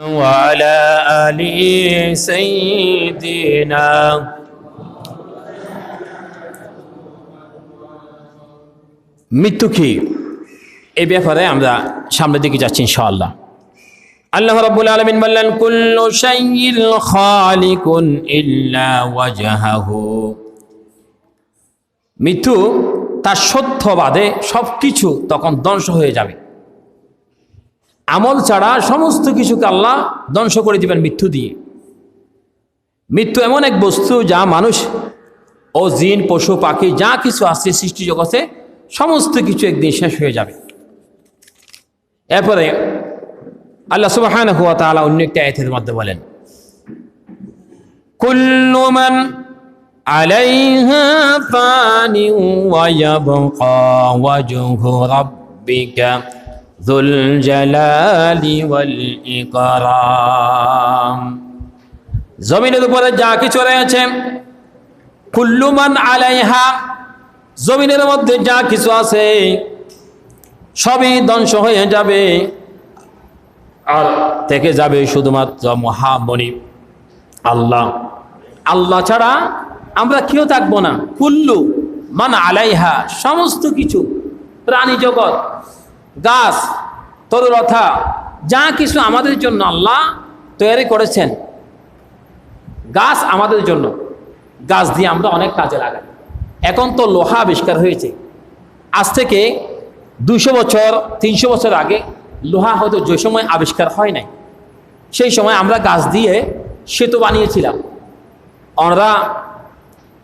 وعلى آل سيدنا মৃত্যু কি এই ব্যাপারে আমরা সামনের দিকে যাচ্ছি ইনশাআল্লাহ আল্লাহ রাব্বুল আলামিন বললেন কুল্লু শাইইন খালিকুন ইল্লা ওয়াজহাহু মৃত্যু তার সত্যবাদে সব কিছু তখন ধ্বংস হয়ে যাবে আমল ছাড়া সমস্ত কিছুকে আল্লাহ ধ্বংস করে দিবেন মৃত্যু দিয়ে। মৃত্যু এমন এক বস্তু যা মানুষ ও জিন, পশু, পাখি যা কিছু আছে, সৃষ্টি জগতে সমস্ত কিছু একদিন শেষ হয়ে যাবে। এরপরে আল্লাহ সুবাহান হুয়া তাআলা অন্য একটা আয়াতের মধ্যে বলেন, কুল্লু মান আলাইহা ফানি ওয়া ইয়াবকা ওয়াজহু জালালি ওয়াল ইকরাম। জমিনের উপরে যা কিছু রয়েছে কুল্লুমান আলাইহা, জমিনের মধ্যে যা কিছু আছে, সবই ধ্বংস হয়ে যাবে। আর থেকে যাবে শুধুমাত্র মহামণি, আল্লাহ। আল্লাহ ছাড়া আমরা কেউ থাকব না। কুল্লু মান আলাইহা, সমস্ত কিছু, প্রাণী জগৎ। গাছ তরুলতা যা কিছু আমাদের জন্য আল্লাহ তৈরি করেছেন, গাছ আমাদের জন্য, গাছ দিয়ে আমরা অনেক কাজে লাগাই। এখন তো লোহা আবিষ্কার হয়েছে। আজ থেকে দুশো বছর, তিনশো বছর আগে লোহা হয়তো যে সময় আবিষ্কার হয় নাই, সেই সময় আমরা গাছ দিয়ে সেতু বানিয়েছিলাম। আমরা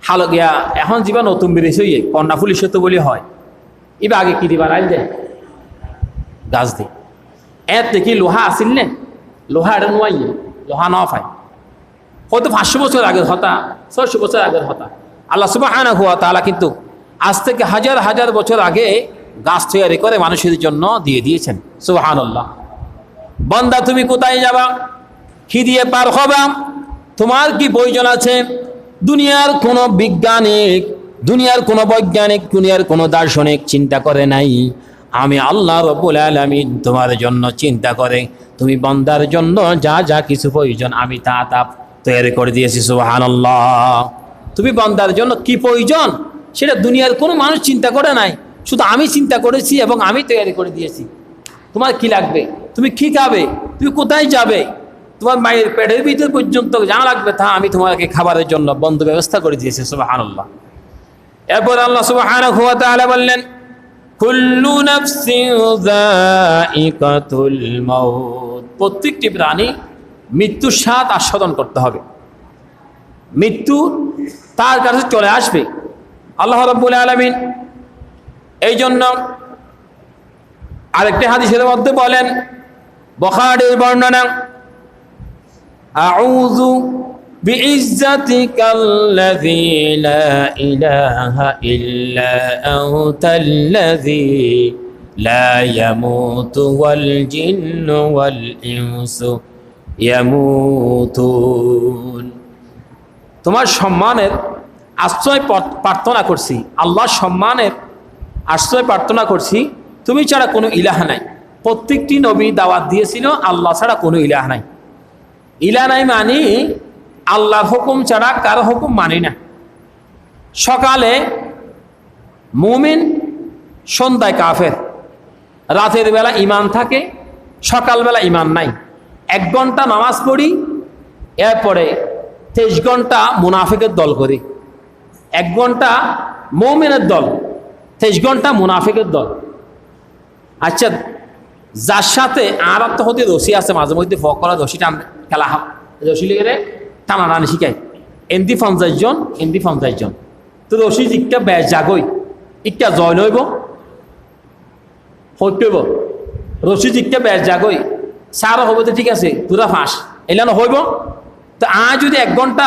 হালো গিয়া এখন যিবা নতুন বেরিয়েছে কন্যাফুলি সেতু বলি হয়। এবার আগে কি দিবা, রাইল দেয় গাছ দিয়ে। এর দেখি লোহা আসিল নে? লোহা এটা নোয়াই লোহা ন পায়। হয়তো পাঁচশো বছর আগের হতা, ছয়শো বছর আগের হতা। আল্লাহ সুবাহ হুয়া তালা কিন্তু আজ থেকে হাজার হাজার বছর আগে গাছ তৈরি করে মানুষের জন্য দিয়ে দিয়েছেন। সুবাহান আল্লাহ বন্দা, তুমি কোথায় যাবা? কি দিয়ে পার হবা? তোমার কি প্রয়োজন আছে? দুনিয়ার কোনো বিজ্ঞানিক, দুনিয়ার কোনো বৈজ্ঞানিক, দুনিয়ার কোনো দার্শনিক চিন্তা করে নাই। আমি আল্লাহ রবুল আলমিন তোমার জন্য চিন্তা করে। তুমি বন্দার জন্য যা যা কিছু প্রয়োজন, আমি তা তা তৈরি করে দিয়েছি সুবাহান তুমি বন্দার জন্য কি প্রয়োজন? সেটা দুনিয়ার কোনো মানুষ চিন্তা করে নাই। শুধু আমি চিন্তা করেছি এবং আমি তৈরি করে দিয়েছি। তোমার কি লাগবে? তুমি কি খাবে? তুমি কোথায় যাবে? তোমার মায়ের পেটের ভিতর পর্যন্ত যা লাগবে তা আমি তোমাকে খাবারের জন্য বন্ধ ব্যবস্থা করে দিয়েছি সুবাহান এরপর আল্লাহ সুবাহান বললেন কুল্লু প্রত্যেকটি প্রাণী মৃত্যুর স্বাদ আস্বাদন করতে হবে। মৃত্যু তার কাছে চলে আসবে। আল্লাহ রব্বুল আলমিন এই জন্য আরেকটি হাদিসের মধ্যে বলেন, বখারের বর্ণনা, আউযু بعزتك الذي لا إله إلا أنت الذي لا يموت والجن والإنس يموتون তোমার সম্মানের আশ্রয় প্রার্থনা করছি আল্লাহ সম্মানের আশ্রয় প্রার্থনা করছি তুমি ছাড়া কোনো ইলাহ নাই প্রত্যেকটি নবী দাওয়াত দিয়েছিল আল্লাহ ছাড়া কোনো ইলাহ নাই ইলা নাই মানি আল্লাহর হুকুম ছাড়া কারও হুকুম মানি না। সকালে মুমিন, সন্ধ্যায় কাফের। রাতের বেলা ইমান থাকে, সকালবেলা ইমান নাই। এক ঘণ্টা নামাজ পড়ি, এরপরে তেইশ ঘণ্টা মুনাফিকের দল করি। এক ঘণ্টা মৌমিনের দল, তেইশ ঘণ্টা মুনাফিকের দল। আচ্ছা যার সাথে আর তো হতে রশি আছে, মাঝে মধ্যে ফক করা টান খেলা হাম রশি লেগে টানা টানি শিখায়। এমদি পঞ্চাশ জন এমদি পঞ্চাশ জন। তো রশি ইকা বেশ জাগই। ইকা জয় নইব হইব। রশি ইকা বেশ জাগই। সারও হব তো ঠিক আছে তোরা ফাঁস। এলানো হইব। তো আ যদি এক ঘণ্টা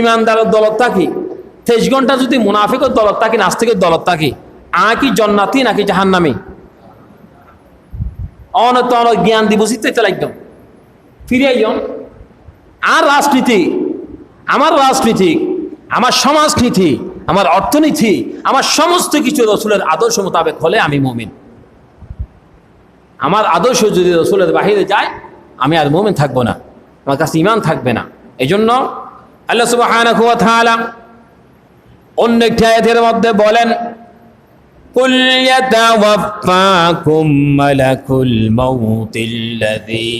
ইমানদারের দলত থাকি, তেইশ ঘণ্টা যদি মুনাফিকের দলত থাকি, নাস্তিকের দলত থাকি, আ কি জন্নাতি নাকি জাহান্নামি? অনত অনেক জ্ঞান দিব চিত্তে একদম ফিরে আইন আর রাজনীতি আমার রাজনীতি আমার সমাজনীতি আমার অর্থনীতি আমার সমস্ত কিছু রসুলের আদর্শ মোতাবেক হলে আমি মমিন আমার আদর্শ যদি রসুলের বাহিরে যায় আমি আর মোমেন থাকবো না আমার কাছে ইমান থাকবে না এই জন্য আল্লাহ সুবহানাহু ওয়া তাআলা অন্য একটি আয়াতের মধ্যে বলেন قل يتوفاكم ملك الموت الذي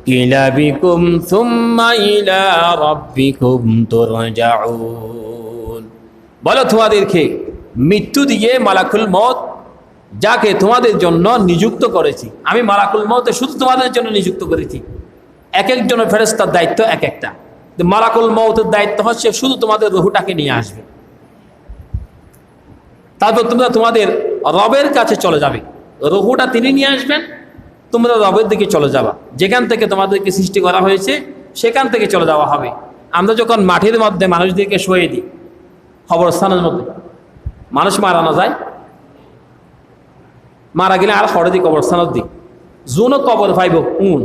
أكل بكم ثم إلى ربكم ترجعون বলো তোমাদেরকে মৃত্যু দিয়ে মালাকুল মত যাকে তোমাদের জন্য নিযুক্ত করেছি আমি মালাকুল মতে শুধু তোমাদের জন্য নিযুক্ত করেছি এক একজনের ফেরেস্তার দায়িত্ব এক একটা কিন্তু মালাকুল মতের দায়িত্ব হচ্ছে শুধু তোমাদের রহুটাকে নিয়ে আসবে তারপর তোমরা তোমাদের রবের কাছে চলে যাবে রহুটা তিনি নিয়ে আসবেন তোমরা রবের দিকে চলে যাবা। যেখান থেকে তোমাদেরকে সৃষ্টি করা হয়েছে, সেখান থেকে চলে যাওয়া হবে। আমরা যখন মাঠের মধ্যে মানুষদেরকে শুয়ে দিই খবরস্থানের মধ্যে, মানুষ মারানো যায়? মারা গেলে আর হরে দিই কবরস্থানের দিই জুনও কবর পাইব, উন।